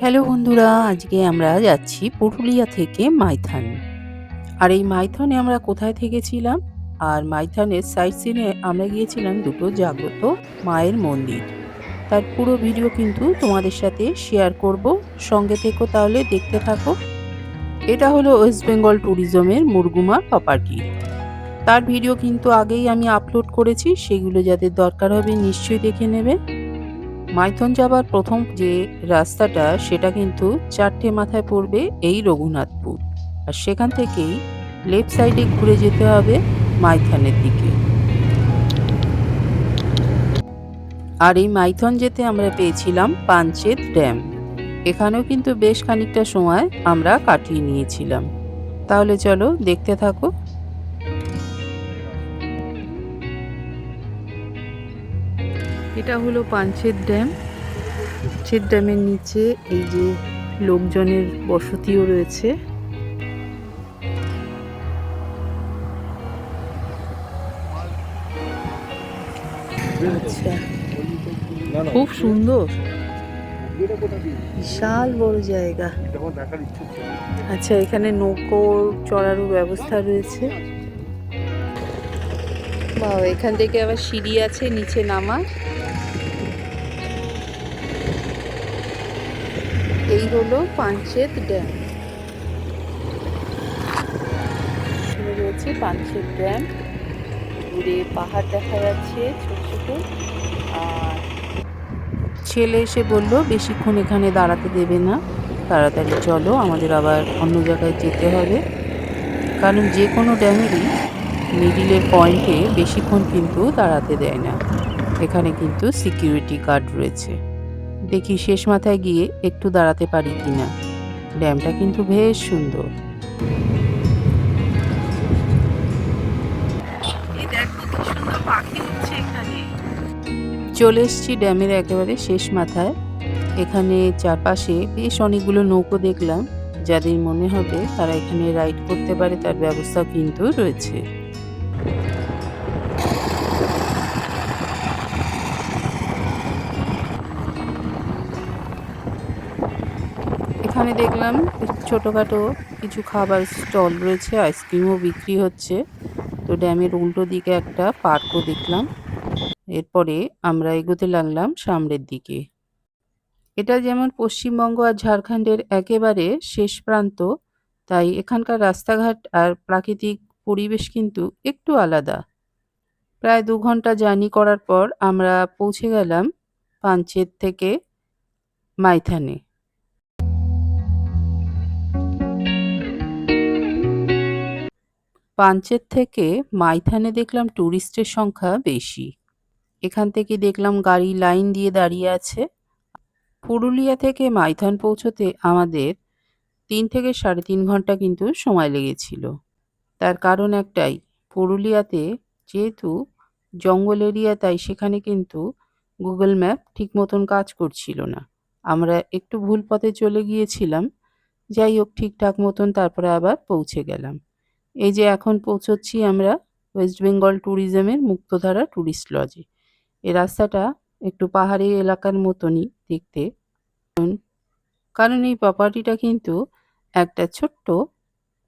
Hello বন্ধুরা, আজকে আমরা যাচ্ছি পুরুলিয়া থেকে মাইথান। আর এই মাইথনে আমরা কোথায় থেকেছিলাম আর মাইথানের সাইট সিনে আমরা গিয়েছিলাম দুটো জাগ্রত মায়ের মন্দির। তার পুরো ভিডিও কিন্তু তোমাদের সাথে শেয়ার করব। সঙ্গে থেকো তাহলে, দেখতে থাকো। এটা হলো ওয়েস্ট বেঙ্গল ট্যুরিজমের মুরগুমা প্রপার্টি তার ভিডিও কিন্তু আগেই আমি আপলোড করেছি, সেগুলো যাদের দরকার হবে নিশ্চয়ই দেখে নেবে। মাইথন যাবার প্রথম যে রাস্তাটা, সেটা কিন্তু চারটে মাথায় পড়বে এই রঘুনাথপুর। আর সেখান থেকেই লেফট সাইডে ঘুরে যেতে হবে মাইথনের দিকে। আর এই মাইথন যেতে আমরা পেয়েছিলাম পাঞ্চেত ড্যাম। এখানেও কিন্তু বেশ খানিকটা সময় আমরা কাটিয়ে নিয়েছিলাম। তাহলে চলো দেখতে থাকো এটা হলো পাঞ্চেত ড্যাম। পাঞ্চেত ড্যামের নিচে এই যে লোকজনের বসতিও রয়েছে। আচ্ছা খুব সুন্দর। বিশাল বড় জায়গা। আচ্ছা এখানে নৌকো চড়ারও ব্যবস্থা রয়েছে। বাহ, এখান থেকে আবার সিঁড়ি আছে, নিচে নামা এই হলো পাঞ্চেত ড্যাম। রয়েছে পাঞ্চেত ড্যাম। দূরে পাহাড় দেখা যাচ্ছে ছোট ছোট। আর ছেলে এসে বলল, বেশিক্ষণ এখানে দাঁড়াতে দেবে না। তাড়াতাড়ি চলো, আমাদের আবার অন্য জায়গায় যেতে হবে। কারণ যে কোনো ড্যামেরই মিডিলের পয়েন্টে বেশিক্ষণ কিন্তু দাঁড়াতে দেয় না। এখানে কিন্তু সিকিউরিটি গার্ড রয়েছে। দেখি শেষ মাথায় গিয়ে একটু দাঁড়াতে পারি কিনা। ড্যামটা কিন্তু বেশ সুন্দর। চলে এসছি ড্যামের একেবারে শেষ মাথায়। এখানে চারপাশে বেশ অনেকগুলো নৌকো দেখলাম। যাদের মনে হবে তারা এখানে রাইড করতে পারে তার ব্যবস্থা কিন্তু রয়েছে। এখানে দেখলাম ছোটোখাটো কিছু খাবার স্টল রয়েছে, আইসক্রিমও বিক্রি হচ্ছে। তো ড্যামের উল্টো দিকে একটা পার্কও দেখলাম। এরপরে আমরা এগোতে লাগলাম সামনের দিকে। এটা যেমন পশ্চিমবঙ্গ আর ঝাড়খণ্ডের একেবারে শেষ প্রান্ত, তাই এখানকার রাস্তাঘাট আর প্রাকৃতিক পরিবেশ কিন্তু একটু আলাদা। প্রায় দু ঘণ্টা জার্নি করার পর আমরা পৌঁছে গেলাম পাঞ্চেত থেকে মাইথানে। পাঞ্চেত থেকে মাইথানে দেখলাম ট্যুরিস্টের সংখ্যা বেশি। এখান থেকে দেখলাম গাড়ি লাইন দিয়ে দাঁড়িয়ে আছে। পুরুলিয়া থেকে মাইথান পৌঁছতে আমাদের তিন থেকে সাড়ে তিন ঘণ্টা কিন্তু সময় লেগেছিল। তার কারণ একটাই, পুরুলিয়াতে যেহেতু জঙ্গল এরিয়া, তাই সেখানে কিন্তু গুগল ম্যাপ ঠিক মতন কাজ করছিল না। আমরা একটু ভুল পথে চলে গিয়েছিলাম, যাই হোক ঠিকঠাক মতন তারপরে আবার পৌঁছে গেলাম। এই যে এখন পৌঁছচ্ছি আমরা ওয়েস্ট বেঙ্গল ট্যুরিজমের মুক্তধারা ট্যুরিস্ট লজে এই রাস্তাটা একটু পাহাড়ি এলাকার মতনই দেখতে। কারণ এই প্রপার্টিটা কিন্তু একটা ছোট্ট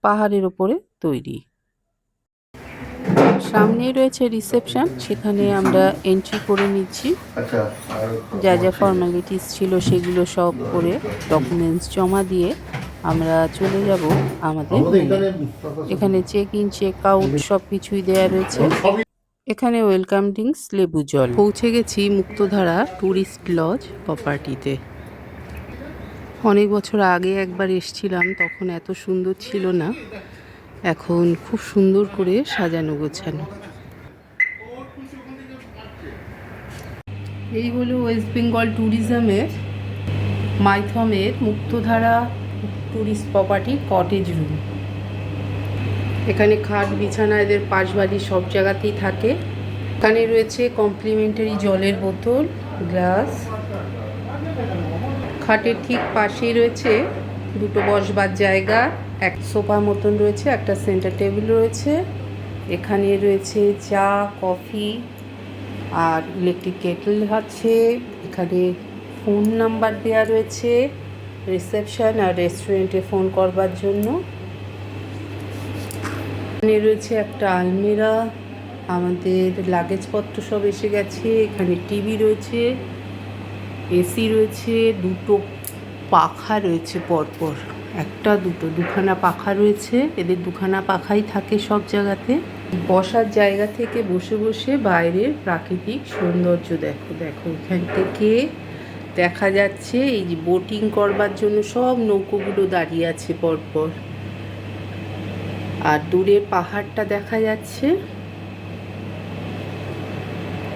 পাহাড়ের ওপরে তৈরি। সামনেই রয়েছে রিসেপশন সেখানে আমরা এন্ট্রি করে নিচ্ছি। যা যা ফর্মালিটিস ছিল সেগুলো সব করে ডকুমেন্টস জমা দিয়ে আমরা চলে যাব আমাদের এখানে চেক ইন চেক আউট সব কিছুই দেওয়া রয়েছে। এখানে ওয়েলকাম ড্রিঙ্কস লেবু জল। পৌঁছে গেছি মুক্তধারা ট্যুরিস্ট লজ প্রপার্টিতে অনেক বছর আগে একবার এসছিলাম তখন এত সুন্দর ছিল না। এখন খুব সুন্দর করে সাজানো গোছানো। এই হলো ওয়েস্ট বেঙ্গল ট্যুরিজমের মাইথমের Muktadhara tourist property cottage room. এখানে খাট, বিছানা, এদের পাশ পাশবাড়ি সব জায়গাতেই থাকে। এখানে রয়েছে কমপ্লিমেন্টারি জলের বোতল, গ্লাস। খাটের ঠিক পাশেই রয়েছে দুটো বসবার জায়গা। এক সোফা মতন রয়েছে, একটা সেন্টার টেবিল রয়েছে, এখানে রয়েছে চা, কফি আর ইলেকট্রিক কেটল আছে, এখানে ফোন নাম্বার দেওয়া রয়েছে রিসেপশন আর রেস্টুরেন্টে ফোন করবার জন্য। এখানে রয়েছে একটা আলমিরা, আমাদের লাগেজপত্র সব এসে গেছে, এখানে টিভি রয়েছে, এসি রয়েছে, দুটো পাখা রয়েছে পরপর। একটা, দুটো, দুখানা পাখা রয়েছে। এদের দুখানা পাখাই থাকে সব জায়গাতে। বসার জায়গা থেকে বসে বসে বাইরের প্রাকৃতিক সৌন্দর্য দেখো দেখো এখান থেকে। দেখা যাচ্ছে এই যে বোটিং করবার জন্য সব নৌকোগুলো দাঁড়িয়ে আছে পরপর। আর দূরে পাহাড়টা দেখা যাচ্ছে।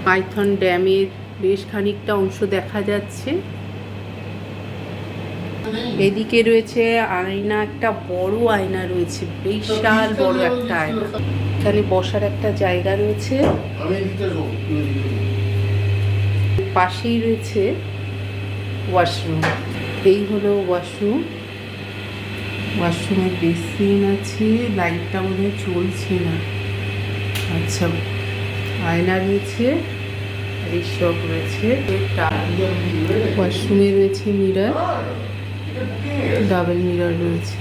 পাইথন ড্যামের বেশ খানিকটা অংশ দেখা যাচ্ছে। এদিকে রয়েছে আয়না একটা বড় আয়না রয়েছে বিশাল বড় একটা আয়না। এখানে বসার একটা জায়গা রয়েছে। পাশেই রয়েছে ওয়াশরুম। এই হলো ওয়াশরুম। ওয়াশরুমের বেসিন আছে লাইটটা মনে চলছে না। আচ্ছা আয়না রয়েছে এইসব রয়েছে। ওয়াশরুমে রয়েছে মিরার। ডাবল মিরার রয়েছে।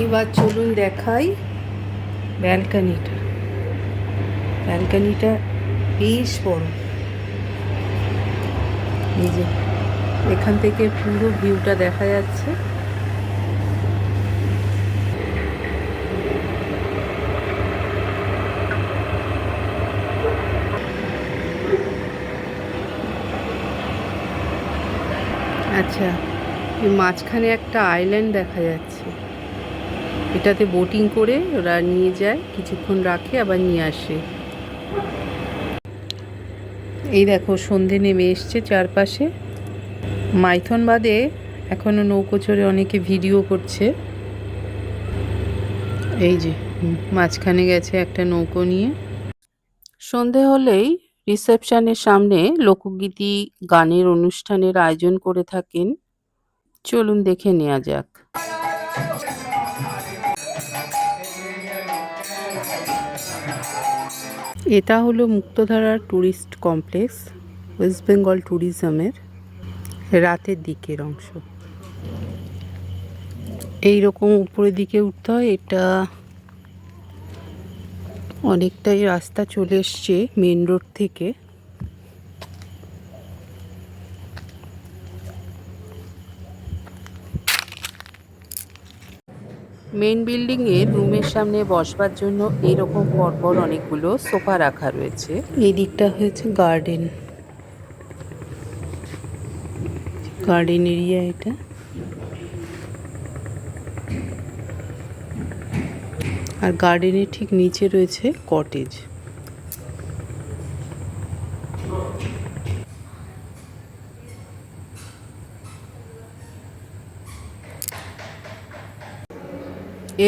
এবার চলুন দেখাই ব্যালকানিটা। ব্যালকানিটা বেশ বড়। এই যে এখান থেকে পুরো ভিউটা দেখা যাচ্ছে। আচ্ছা মাঝখানে একটা আইল্যান্ড দেখা যাচ্ছে। এটাতে বোটিং করে ওরা নিয়ে যায়, কিছুক্ষণ রাখে, আবার নিয়ে আসে। এই দেখো, সন্ধে নেমে এসছে চারপাশে। মাইথন বাদে এখনও নৌকো চড়ে অনেকে ভিডিও করছে। এই যে মাঝখানে গেছে একটা নৌকো নিয়ে। সন্ধে হলেই রিসেপশনের সামনে লোকগীতি গানের অনুষ্ঠানের আয়োজন করে থাকেন। চলুন দেখে নেওয়া যাক। এটা হলো মুক্তধারার ট্যুরিস্ট কমপ্লেক্স ওয়েস্ট বেঙ্গল ট্যুরিজমের। রাতের দিকের অংশ। এই রকম উপরের দিকে উঠতে হয়, এটা অনেকটাই রাস্তা চলে এসছে মেন রোড থেকে। মেন বিল্ডিং এর রুমের সামনে বসবার জন্য এরকম পরপর অনেকগুলো সোফা রাখা রয়েছে। এই দিকটা হয়েছে গার্ডেন গার্ডেন এরিয়া এটা। আর গার্ডেনের ঠিক নিচে রয়েছে কটেজ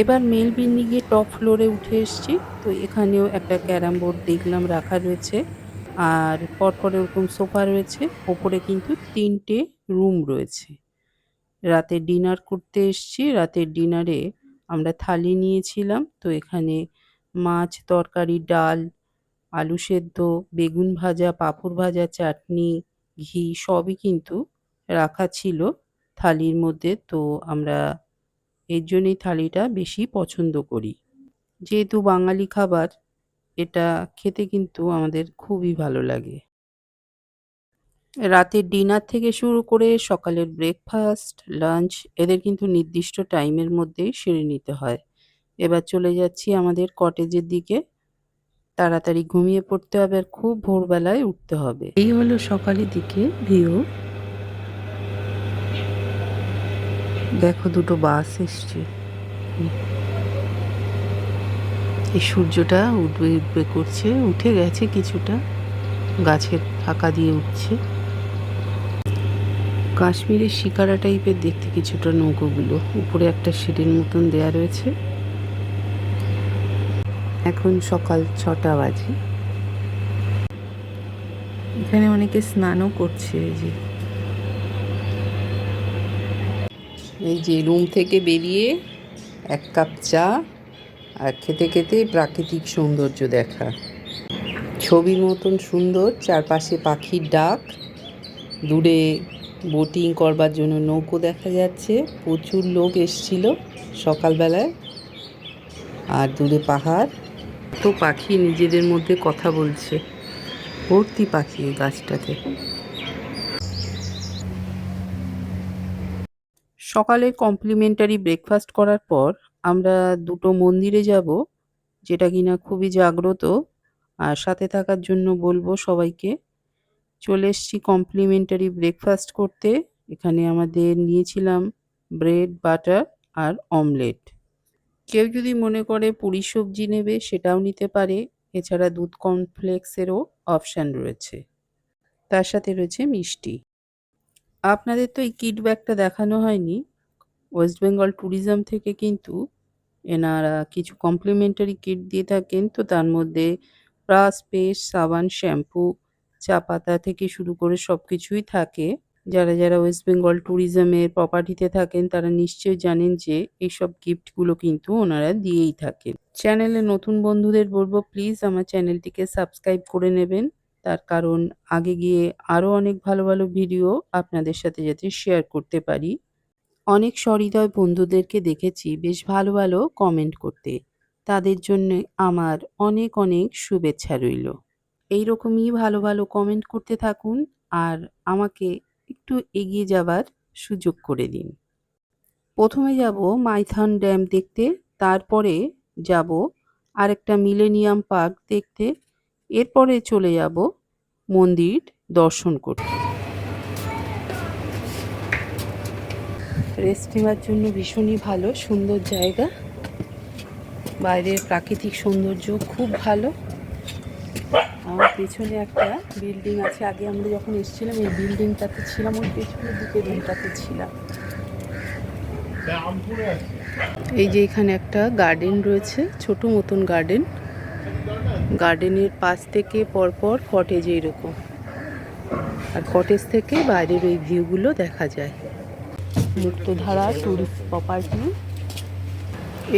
এবার মেল বিল্ডিংয়ে টপ ফ্লোরে উঠে এসছি, তো এখানেও একটা ক্যারাম বোর্ড দেখলাম রাখা রয়েছে। আর পরপর এরকম সোফা রয়েছে, ওপরে কিন্তু তিনটে রুম রয়েছে। রাতে ডিনার করতে এসেছি রাতের ডিনারে আমরা থালি নিয়েছিলাম, তো এখানে মাছ, তরকারি, ডাল, আলু সেদ্ধ, বেগুন ভাজা, পাঁপড় ভাজা, চাটনি, ঘি সবই কিন্তু রাখা ছিল থালির মধ্যে, তো আমরা এর জন্যই থালিটা বেশি পছন্দ করি। যেহেতু বাঙালি খাবার এটা খেতে কিন্তু আমাদের খুবই ভালো লাগে। রাতের ডিনার থেকে শুরু করে সকালের ব্রেকফাস্ট লাঞ্চ এদের কিন্তু নির্দিষ্ট টাইমের মধ্যেই সেরে নিতে হয়। এবার চলে যাচ্ছি আমাদের কটেজের দিকে। তাড়াতাড়ি ঘুমিয়ে পড়তে হবে আর খুব ভোরবেলায় উঠতে হবে। এই হলো সকালের দিকে ভিউ দেখো দুটো বাস এসছে। এই সূর্যটা উঠবে উঠবে করছে, উঠে গেছে কিছুটা, গাছের ফাঁকা দিয়ে উঠছে। কাশ্মীরের শিকারা টাইপের দেখতে কিছুটা নৌকোগুলো, উপরে একটা সিঁড়ির মতন দেয়া রয়েছে। এখন সকাল ছটা বাজে। এখানে অনেকে স্নানও করছে, এই যে। এই যে রুম থেকে বেরিয়ে এক কাপ চা আর খেতে খেতে প্রাকৃতিক সৌন্দর্য দেখা। ছবির মতন সুন্দর, চারপাশে পাখির ডাক, দূরে বোটিং করবার জন্য নৌকো দেখা যাচ্ছে, প্রচুর লোক এসছিল সকালবেলায়। আর দূরে পাহাড়, তো পাখি নিজেদের মধ্যে কথা বলছে, ভর্তি পাখি এই গাছটাতে। সকালে কমপ্লিমেন্টারি ব্রেকফাস্ট করার পর আমরা দুটো মন্দিরে যাব, যেটা কিনা খুবই জাগ্রত। আর সাথে থাকার জন্য বলব সবাইকে, চলে এসছি কমপ্লিমেন্টারি ব্রেকফাস্ট করতে। এখানে আমাদের নিয়েছিলাম ব্রেড বাটার আর অমলেট কেউ যদি মনে করে পুরি সবজি নেবে, সেটাও নিতে পারে। এছাড়া দুধ কমপ্লেক্সেরও অপশান রয়েছে। তার সাথে রয়েছে মিষ্টি। আপনাদের তো এই কিট ব্যাগটা দেখানো হয়নি। ওয়েস্ট বেঙ্গল ট্যুরিজম থেকে কিন্তু এনারা কিছু কমপ্লিমেন্টারি কিট দিয়ে থাকেন। তো তার মধ্যে ব্রাশ পেস্ট সাবান শ্যাম্পু চা পাতা থেকে শুরু করে সব কিছুই থাকে। যারা যারা ওয়েস্ট বেঙ্গল ট্যুরিজমের প্রপার্টিতে থাকেন, তারা নিশ্চয়ই জানেন যে এইসব গিফটগুলো কিন্তু ওনারা দিয়েই থাকেন। চ্যানেলে নতুন বন্ধুদের বলব প্লিজ আমার চ্যানেলটিকে সাবস্ক্রাইব করে নেবেন। তার কারণ আগে গিয়ে আরও অনেক ভালো ভালো ভিডিও আপনাদের সাথে যাতে শেয়ার করতে পারি। অনেক সহৃদয় বন্ধুদেরকে দেখেছি বেশ ভালো ভালো কমেন্ট করতে। তাদের জন্য আমার অনেক অনেক শুভেচ্ছা রইল। এইরকমই ভালো ভালো কমেন্ট করতে থাকুন আর আমাকে একটু এগিয়ে যাবার সুযোগ করে দিন। প্রথমে যাব মাইথন ড্যাম দেখতে, তারপরে যাব আরেকটা মিলেনিয়াম পার্ক দেখতে, এরপরে চলে যাব মন্দির দর্শন করতে। রেস্ট নেওয়ার জন্য ভীষণই ভালো, সুন্দর জায়গা। বাইরের প্রাকৃতিক সৌন্দর্য খুব ভালো। আমার পেছনে একটা বিল্ডিং আছে। আগে আমরা যখন এসেছিলাম, এই বিল্ডিংটাতে ছিলাম, ওই পেছনের দিকে রুমটাতে ছিলাম। এই যে এখানে একটা গার্ডেন রয়েছে, ছোট মতন গার্ডেন। গার্ডেনের পাশ থেকে পরপর কটেজ এইরকম আর কটেজ থেকে বাইরের ওই ভিউগুলো দেখা যায়। মুক্তধারা টুরিস্ট প্রপার্টি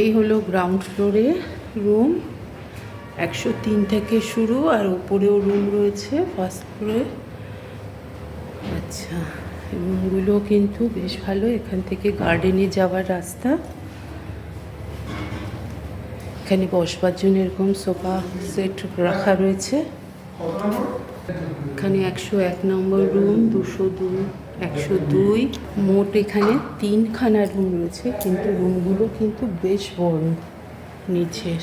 এই হলো গ্রাউন্ড ফ্লোরে রুম একশো তিন থেকে শুরু আর উপরেও রুম রয়েছে ফার্স্ট ফ্লোরে আচ্ছা রুমগুলো কিন্তু বেশ ভালো। এখান থেকে গার্ডেনে যাওয়ার রাস্তা। এখানে বসবার জন্য এরকম সোফা সেট রাখা রয়েছে। এখানে একশো এক নম্বর রুম দুশো দুই। একশো দুই। মোট এখানে তিনখানা রুম রয়েছে, কিন্তু রুমগুলো কিন্তু বেশ বড়, নিচের।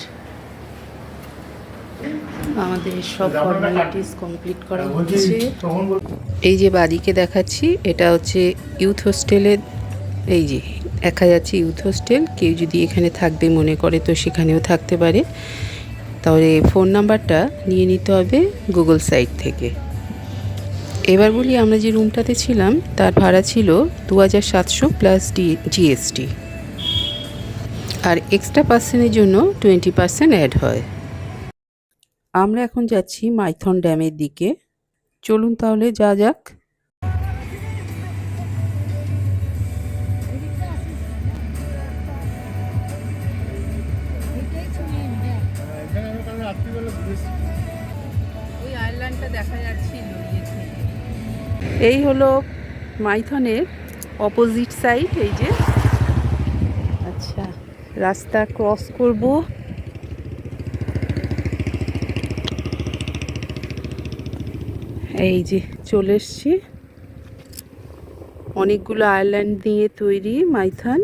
আমাদের সব ফর্মালিটিস কমপ্লিট করা হচ্ছে। এই যে বাদিকে দেখাচ্ছি, এটা হচ্ছে ইউথ হোস্টেলের এই যে, দেখা যাচ্ছে ইউথ হোস্টেল কেউ যদি এখানে থাকবে, মনে করে তো সেখানেও থাকতে পারে। তাহলে ফোন নাম্বারটা নিয়ে নিতে হবে গুগল সাইট থেকে। এবার বলি আমরা যে রুমটাতে ছিলাম, তার ভাড়া ছিল দু হাজার সাতশো প্লাস ডি জিএসটি আর এক্সট্রা পার্সেনের জন্য টোয়েন্টি পার্সেন্ট অ্যাড হয়। আমরা এখন যাচ্ছি মাইথন ড্যামের দিকে। চলুন তাহলে যা যাক। এই হলো মাইথনের অপোজিট সাইড এই যে। আচ্ছা রাস্তা ক্রস করব। এই যে, চলে এসছি। অনেকগুলো আয়ারল্যান্ড দিয়ে তৈরি মাইথন।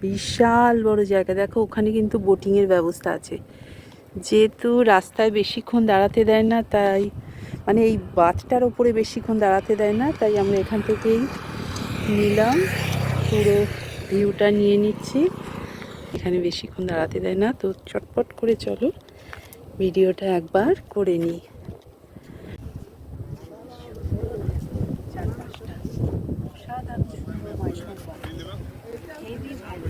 বিশাল বড় জায়গা। দেখো, ওখানে কিন্তু বোটিংয়ের ব্যবস্থা আছে। যেহেতু রাস্তায় বেশিক্ষণ দাঁড়াতে দেয় না, তাই মানে এই বাঁধটার ওপরে বেশিক্ষণ দাঁড়াতে দেয় না, তাই আমরা এখান থেকেই নিলাম। পুরো ভিউটা নিয়ে নিচ্ছি। এখানে বেশিক্ষণ দাঁড়াতে দেয় না, তো চটপট করে চলো ভিডিওটা একবার করে নিই চারপাশটা অসাধারণ সুন্দর মাইথন হেভি ভালো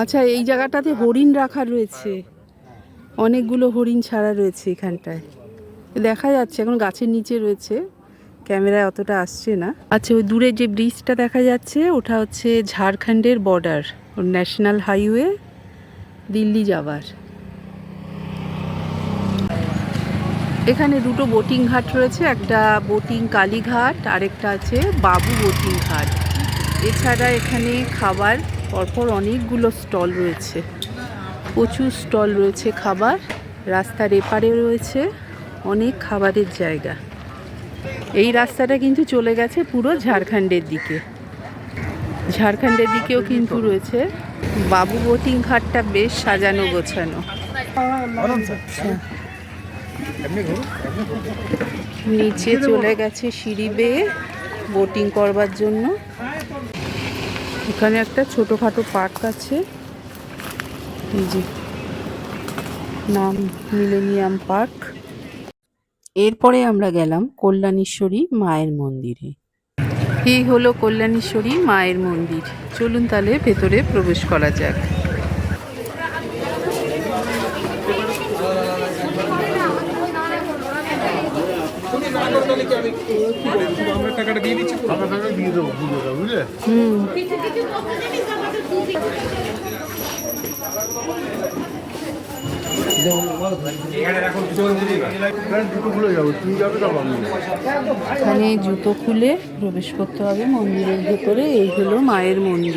আচ্ছা এই জায়গাটাতে হরিণ রাখা রয়েছে। অনেকগুলো হরিণ ছাড়া রয়েছে এখানটায়। দেখা যাচ্ছে, এখন গাছের নিচে রয়েছে। ক্যামেরায় অতটা আসছে না। আচ্ছা ওই দূরে যে ব্রিজটা দেখা যাচ্ছে, ওটা হচ্ছে ঝাড়খণ্ডের বর্ডার, ওর ন্যাশনাল হাইওয়ে, দিল্লি যাবার এখানে দুটো বোটিং ঘাট রয়েছে, একটা বোটিং কালীঘাট, আরেকটা আছে বাবু বোটিং ঘাট। এছাড়া এখানে খাবার পরপর অনেকগুলো স্টল রয়েছে। প্রচুর স্টল রয়েছে খাবার, রাস্তার এপারে রয়েছে অনেক খাবারের জায়গা। এই রাস্তাটা কিন্তু চলে গেছে পুরো ঝাড়খণ্ডের দিকে। ঝাড়খণ্ডের দিকেও কিন্তু রয়েছে। বাবু বোটিং ঘাটটা বেশ সাজানো গোছানো। নিচে চলে গেছে সিঁড়ি বেয়ে বোটিং করবার জন্য। এখানে একটা ছোটোখাটো পার্ক আছে। এই যে নাম মিলেনিয়াম পার্ক। এরপরে আমরা গেলাম কল্যাণেশ্বরী মায়ের মন্দিরে। এই হলো কল্যাণেশ্বরী মায়ের মন্দির। চলুন তাহলে ভেতরে প্রবেশ করা যাক। আমরা টাকাটা দিয়ে দিচ্ছি আমরা টাকা দিয়ে দেবো বুঝলে? হুম দুটো খুলে যাব। তুমি যাবে তো আমি এখানে জুতো খুলে প্রবেশ করতে হবে মন্দিরের ভেতরে। এই হলো মায়ের মন্দির।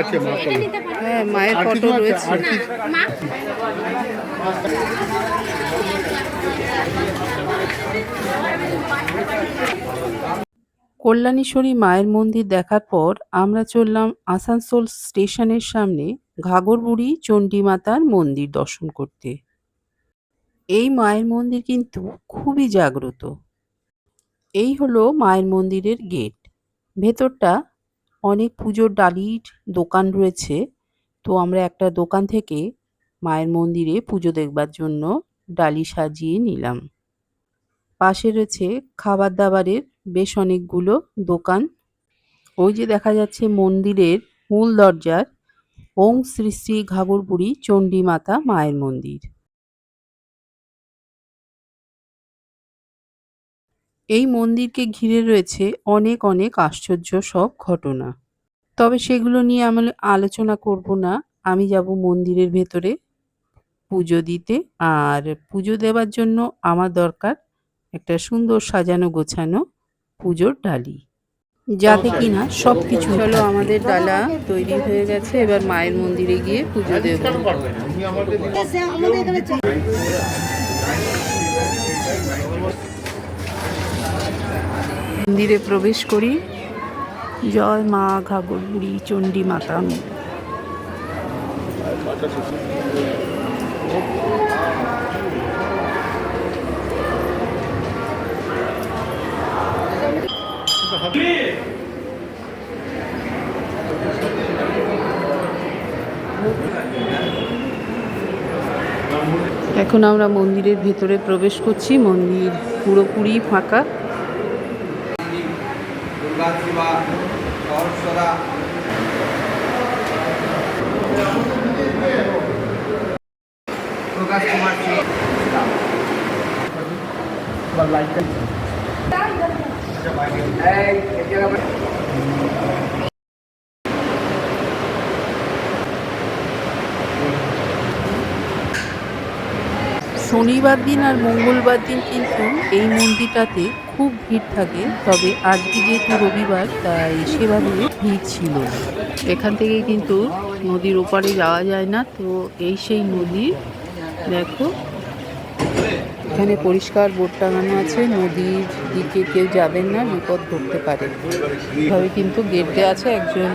আছে হ্যাঁ মায়ের ফটো রয়েছে। কল্যাণেশ্বরী মায়ের মন্দির দেখার পর আমরা চললাম আসানসোল স্টেশনের সামনে ঘাগরবুড়ি চণ্ডীমাতার মন্দির দর্শন করতে। এই মায়ের মন্দির কিন্তু খুবই জাগ্রত। এই হলো মায়ের মন্দিরের গেট ভেতরটা অনেক পুজোর ডালির দোকান রয়েছে। তো আমরা একটা দোকান থেকে মায়ের মন্দিরে পুজো দেখবার জন্য ডালি সাজিয়ে নিলাম। পাশে রয়েছে খাবার দাবারের বেশ অনেকগুলো দোকান। ওই যে দেখা যাচ্ছে মন্দিরের মূল দরজার ওং শ্রী শ্রী ঘাগরবুড়ি চণ্ডী মাতা মায়ের মন্দির। এই মন্দিরকে ঘিরে রয়েছে অনেক অনেক আশ্চর্য সব ঘটনা। তবে সেগুলো নিয়ে আমি আলোচনা করব না। আমি যাব মন্দিরের ভেতরে পুজো দিতে। আর পুজো দেওয়ার জন্য আমার দরকার একটা সুন্দর সাজানো গোছানো পুজোর ডালি। যাতে কিনা সব কিছু চলো আমাদের ডালা তৈরি হয়ে গেছে। এবার মায়ের মন্দিরে গিয়ে পুজো দেব। আমাদের চাই মন্দিরে প্রবেশ করি। জয় মা ঘাগরবুড়ি চণ্ডী মাতা এখন আমরা মন্দিরের ভেতরে প্রবেশ করছি। মন্দির পুরোপুরি ফাঁকা। 제가 শনিবার দিন আর মঙ্গলবার দিন কিন্তু এই মন্দিরটাতে খুব ভিড় থাকে। তবে আজকে যেহেতু রবিবার, তাই সেভাবে ভিড় ছিল এখান থেকে কিন্তু নদীর ওপারে যাওয়া যায় না। তো এই সেই নদী, দেখো। এখানে পরিষ্কার বোর্ড টাঙানো আছে। নদীর দিকে কেউ যাবেন না, বিপদ ধরতে পারে। এভাবে কিন্তু গেট দেওয়া আছে। একজন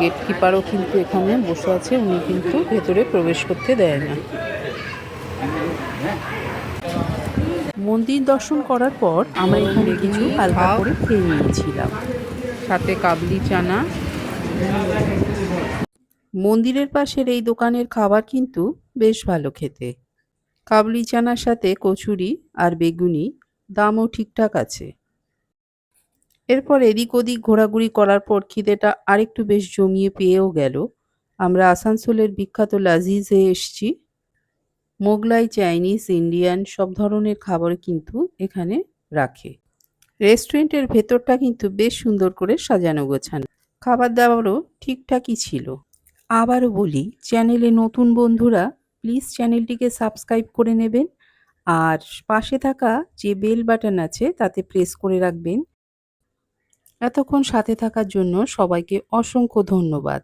গেট কিপারও কিন্তু এখানে বসে আছে। উনি কিন্তু ভেতরে প্রবেশ করতে দেয় না। মন্দির দর্শন করার পর আমরা এখানে কিছু হালকা করে খেয়ে নিয়েছিলাম। সাথে কাবলি চানা। মন্দিরের পাশের এই দোকানের খাবার কিন্তু বেশ ভালো খেতে। কাবলি চানার সাথে কচুরি আর বেগুনি দামও ঠিকঠাক আছে। এরপর এদিক ওদিক ঘোরাঘুরি করার পর খিদেটা আরেকটু বেশ জমিয়ে পেয়েও গেল। আমরা আসানসোলের বিখ্যাত লাজিজে এসছি। মোগলাই, চাইনিজ, ইন্ডিয়ান সব ধরনের খাবার কিন্তু এখানে রাখে। রেস্টুরেন্টের ভেতরটা কিন্তু বেশ সুন্দর করে সাজানো গোছানো। খাবার দাবারও ঠিকঠাকই ছিল। আবারও বলি, চ্যানেলে নতুন বন্ধুরা, প্লিজ চ্যানেলটিকে সাবস্ক্রাইব করে নেবেন আর পাশে থাকা যে বেল বাটন আছে তাতে প্রেস করে রাখবেন। এতক্ষণ সাথে থাকার জন্য সবাইকে অসংখ্য ধন্যবাদ।